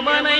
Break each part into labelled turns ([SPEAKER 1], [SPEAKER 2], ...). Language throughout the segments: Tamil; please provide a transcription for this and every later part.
[SPEAKER 1] ಮನೈ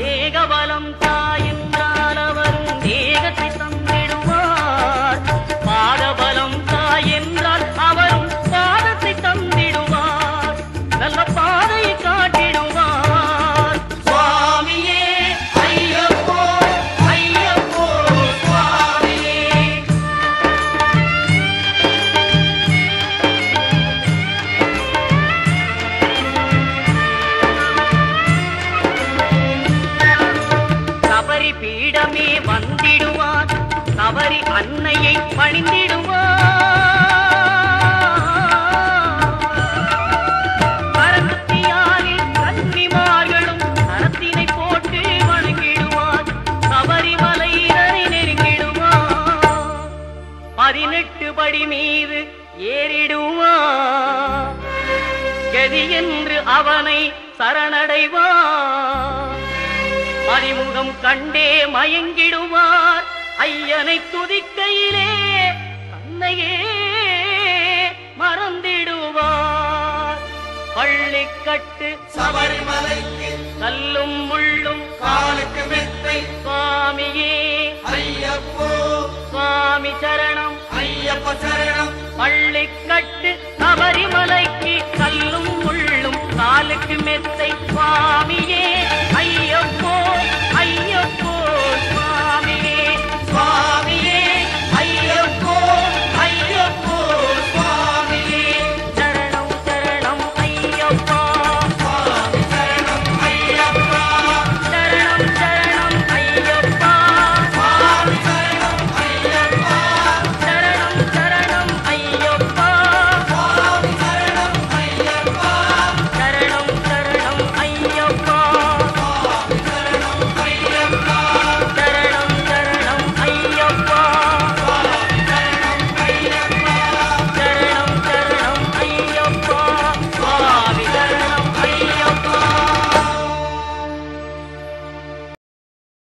[SPEAKER 1] వేగబలంతా பதினெட்டு படி மீது ஏறிடுவான் கதி என்று அவனை சரணடைவான் அறிமுகம் கண்டே மயங்கிடுவார். ஐயனை துதிக்க உன்னையே மறந்திடுவார். பள்ளிக்கட்டு
[SPEAKER 2] சபரிமலைக்கு
[SPEAKER 1] கல்லும் முள்ளும்
[SPEAKER 2] காலுக்கு மெத்தை
[SPEAKER 1] சுவாமியே.
[SPEAKER 2] ஐயப்போ.
[SPEAKER 1] சுவாமி சரணம்.
[SPEAKER 2] ஐயப்ப சரணம்.
[SPEAKER 1] பள்ளிக்கட்டு சபரிமலைக்கு கல்லும் முள்ளும் காலுக்கு மெத்தை சுவாமியே.